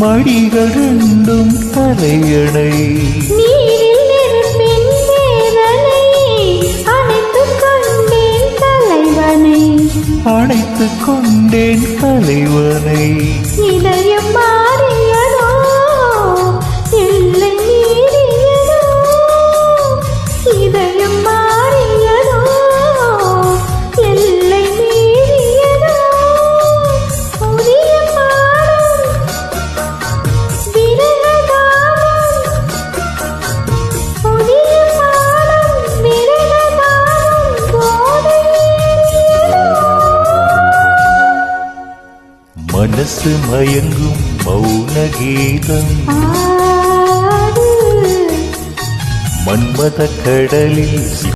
மடிகள் ரெண்டும் தலையணை அணைத்துக் கொண்டேன் தலைவனை. மனசு மயங்கும் மௌன கீதம் மன்மத கடலில்